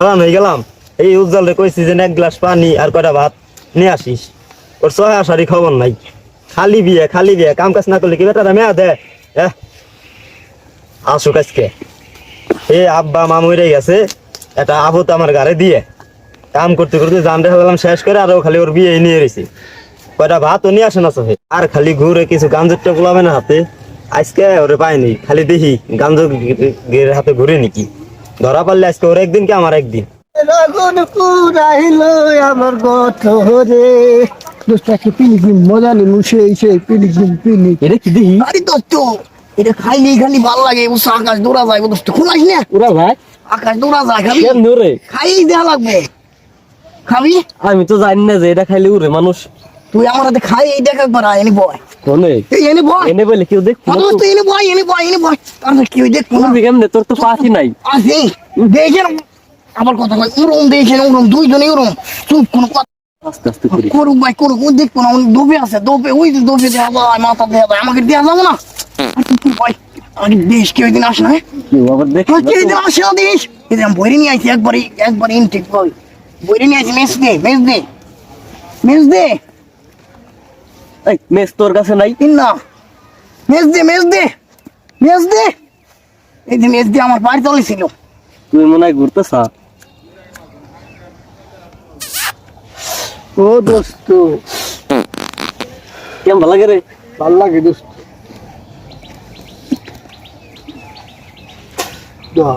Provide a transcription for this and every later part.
চালান হয়ে গেলাম। এই উজ্জ্বল রে কইছি যে এক গ্লাস পানি আর কয়টা ভাত নিয়ে আসিস। ওর ছয় আসারই খবর নাই। খালি বিয়ে খালি বিয়ে। কাম কাজ না করলে কি বেটা মেয়া দে? হ্যাঁ আসুক আজকে। এ আব্বা, মা মরে গেছে। এটা আবত আমার গাড়ি দিয়ে। কাম করতে করতে জানতে হলাম শেষ করে আর ও খালি ওর বিয়ে নিয়ে রয়েছে কয়টা ভাত ও নিয়ে আসে না চোখে আর খালি ঘুরে কিছু গাঞ্জরটা গুলাবে না হাতে? আজকে ওরে পাইনি। খালি দেখি গাঞ্জর হাতে ঘুরে নাকি। ধরা পারলে আজকে ওর একদিন কি আমার একদিন? রাগুন পুরাইল আমার গত রে দোস্তাকে পিলিগ্রিম মজা নি মুছে পিলিগ্রিম পিলি। এটা কি দেখি আরে দোস্ত এটা খাইলে খালি ভালো লাগে বুঝছ আকাশ দৌড়া যায় দোস্ত খোলাস না? ওরা ভাই। আকাশ দৌড়া যায় খাবি? রে খাই দেওয়া লাগবে। খাবি? আমি তো জানি না যে এটা খাইলে উড়ে মানুষ। তুই আমার হাতে খাই এই দেখ একবার বয়। কোনে? এই এনে বয়। এনে বলে কেউ দেখ ও দোস্ত এনে বয় এনে বয় এনে বয়। আর কি ওই দেখ উড়বি কেমনে? তোর তো পাখি নাই। আসি দেখেন আবার কথা কয় উরুম দেখেন উরুম দুইজনে উরুম। চুপ কোনো কথা আস্তে আস্তে করি। করুক ভাই করুক। ও দেখব না অনেক আছে দোপে ওই যে দোপে দেওয়া যায় মাথা দেওয়া যায়। আমাকে দেওয়া যাবে না? ভাই আমাকে দেশ কেউ দিন আসে না হ্যাঁ? আবার দেখ কেউ দিন আসে না দেশ। এই যে আমি বইরে নিয়ে আইছি একবারই একবার ইনটেক ভাই বইরে নিয়ে আইছি মেস দে মেস দে। মেস দে। এই মেস তোর কাছে নাই? না মেস দে মেস দে মেস দে। এই যে মেস দে আমার বাড়ি তলে ছিল। তুই মনে হয় ঘুরতেছা? ও দোস্ত। কেমন ভালো লাগে রে? ভালো লাগে দোস্ত। দা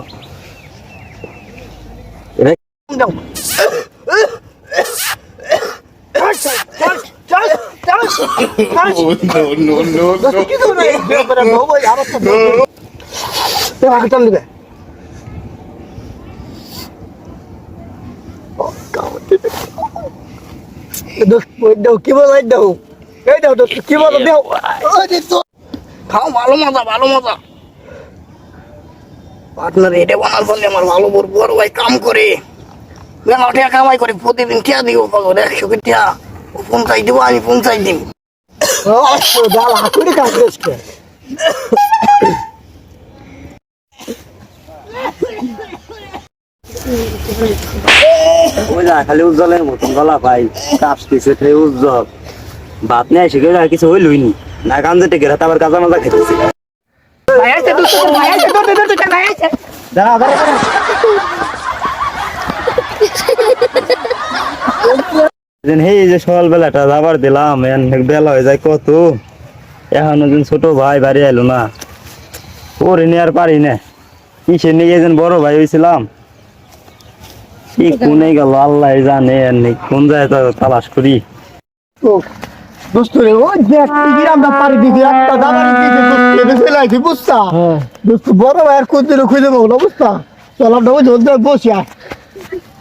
এটা দাও Oh, no, no, no, no. কি বলো এই দাও এই দাও দোস্ত কি বলো দাও খাও ভালো মজা ভালো মজা পার্টনার এটা বানার ফলে আমার ভালো বড় বড় ভাই কাম করে কামাই করে প্রতিদিন টিয়া দিব পাগল একশো করে টিয়া পঞ্চাশ দিব আমি পঞ্চাশ দিন খালি উজ্জ্বলের মতন গলা পাই কাঁপতেছে রে উজ্জ্বল। ভাত এসে গেলে আর কিছু হইলই নি। না কান যেতে গেলে আবার কাঁচা মাজা আছে দাঁড়া। এই যে সকাল বেলাটা যাবার দিলাম বেলা হয়ে যায় কত। এখনও দিন ছোট ভাই বাড়ি এলো না। ওরে নিয়ে আর পারি না। কিসে নিয়ে যেন বড় ভাই হয়েছিলাম কি কোনে গেল আল্লাহ জানে কোন তো তালাশ করি। দোস্ত রে ও গ্রামটা পারি দিদি একটা দাবারি দিদি দোস্ত এটা বুঝছা? দোস্ত বড় ভাই আর কোন দিন খুঁজে পাবো না বুঝছা? চল আমরা ওই জলটা বসি আর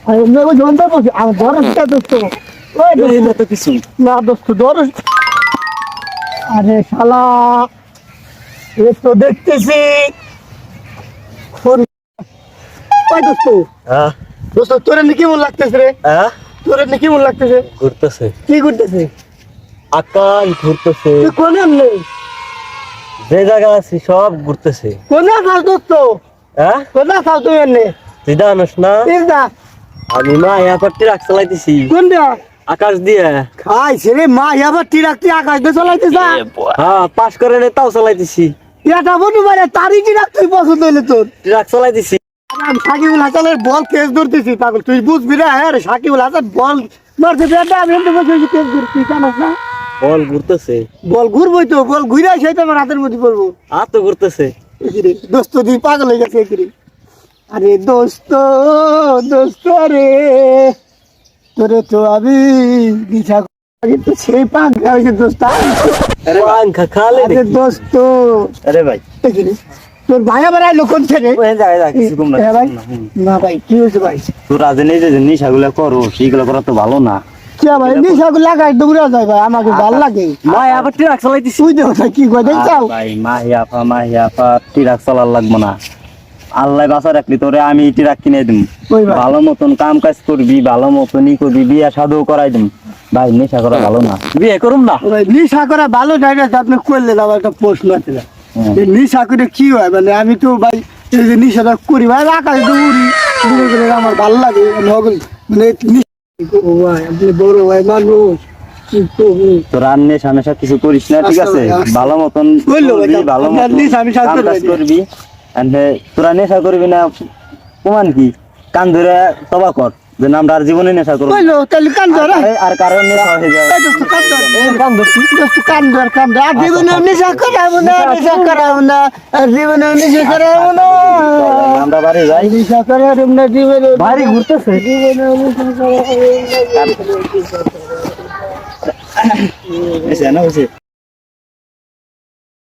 আর ওই জলটা বসি আর দরজটা দোস্ত ওই তো কিছু। না দোস্ত দরজ আরে শালা এ তো দেখতেছি। খড়ি- ওই দোস্ত। হ্যাঁ। দোস্ত তোর এমনি কেমন লাগতেছে রে? হ্যাঁ? তোর লাগতেছে? ঘুরতেছে। কি করতেছে আকাশ ঘুরতেছে। তুই কোন এমনি যে জায়গা আছে সব ঘুরতেছে। কোন আসাল দোস্ত? হ্যাঁ? কোন আসাল তুই এমনি তুই জানোস না? তিনটা আমি মা এয়ারপোর্ট ট্রাক চালাইতেছি। কোনটা? আকাশ দিয়ে। খাইছে রে মা এবার টিরাক তুই আকাশ দিয়ে চলাইতে যা। হ্যাঁ পাস করে নে তাও চালাইতেছি। এটা বন্ধু মানে তারই টিরাক তুই পছন্দ হইলে তোর। ট্রাক চালাইতেছি। সাকিবুল হাসানের বল কেস ধরতেছি পাগল। তুই বুঝবি না হ্যাঁ রে সাকিবুল হাসান বল মারছে বেটা আমি এমনি বসে কেস ধরছি জানাস না? বল ঘুরতেছে। বল ঘুরবই তো বল ঘুরে আসে তো আমার হাতের মধ্যে পড়ব। আর তো ঘুরতেছে। দোস্ত তুই পাগল হয়ে গেছে আরে দোস্ত দোস্ত রে। তোরে তো আমি দিশা কিন্তু সেই পাগল হয়েছে দোস্ত পাংখা খালে দোস্ত। আরে ভাই। তোর ভাই আবার আইলো কোন না হ্যাঁ ভাই। না ভাই কি হয়েছে ভাই? তোর যে নিশাগুলো করো সেইগুলো করা তো ভালো না। কি ভাই নিশাগুলো লাগাই দৌড়া যায় ভাই আমাকে ভালো লাগে। মা আবার ট্রাক চালাইতেছি। তুই দেখো কি কয় দেখছাও ভাই মাহিয়া পা মাহিয়া পা ট্রাক চালার লাগবো না। আল্লাহ বাসা রাখলি তোরে আমি ট্রাক কিনে দিম। ভালো মতন কাম কাজ করবি ভালো মতনই করবি বিয়া সাধু করাই দিম। ভাই নেশা করা ভালো না। বিয়ে করুম না। নিশা করা ভালো ডাইরেক্ট আপনি করলেন আমার একটা প্রশ্ন আছে। এই নিশা করে কি হয়? মানে আমি তো ভাই এই যে নিশাটা করি ভাই আকাশ তো উড়ি করে আমার ভালো লাগে নগল মানে ভাই? আপনি বড় ভাই মানুষ তোর আর নেশা মেশা কিছু করিস না ঠিক আছে। ভালো মতন ভালো মতন করবে। তোরা নেশা করবি না প্রমাণ কি? কান ধরে তবা কর যে আমরা আর জীবনে নেশা করব তাহলে কান ধরে আর কারণ নেশা হয়ে যায় কান ধর কান ধর কান ধর কান ধর। আর জীবনে নেশা করাবো না নেশা করাবো না। আর জীবনে নেশা করাবো না। আমরা বাড়ি যাই। নেশা করাবো না জীবনে বাড়ি ঘুরতেছে। জীবনে নেশা করাবো না। এসে না হয়েছে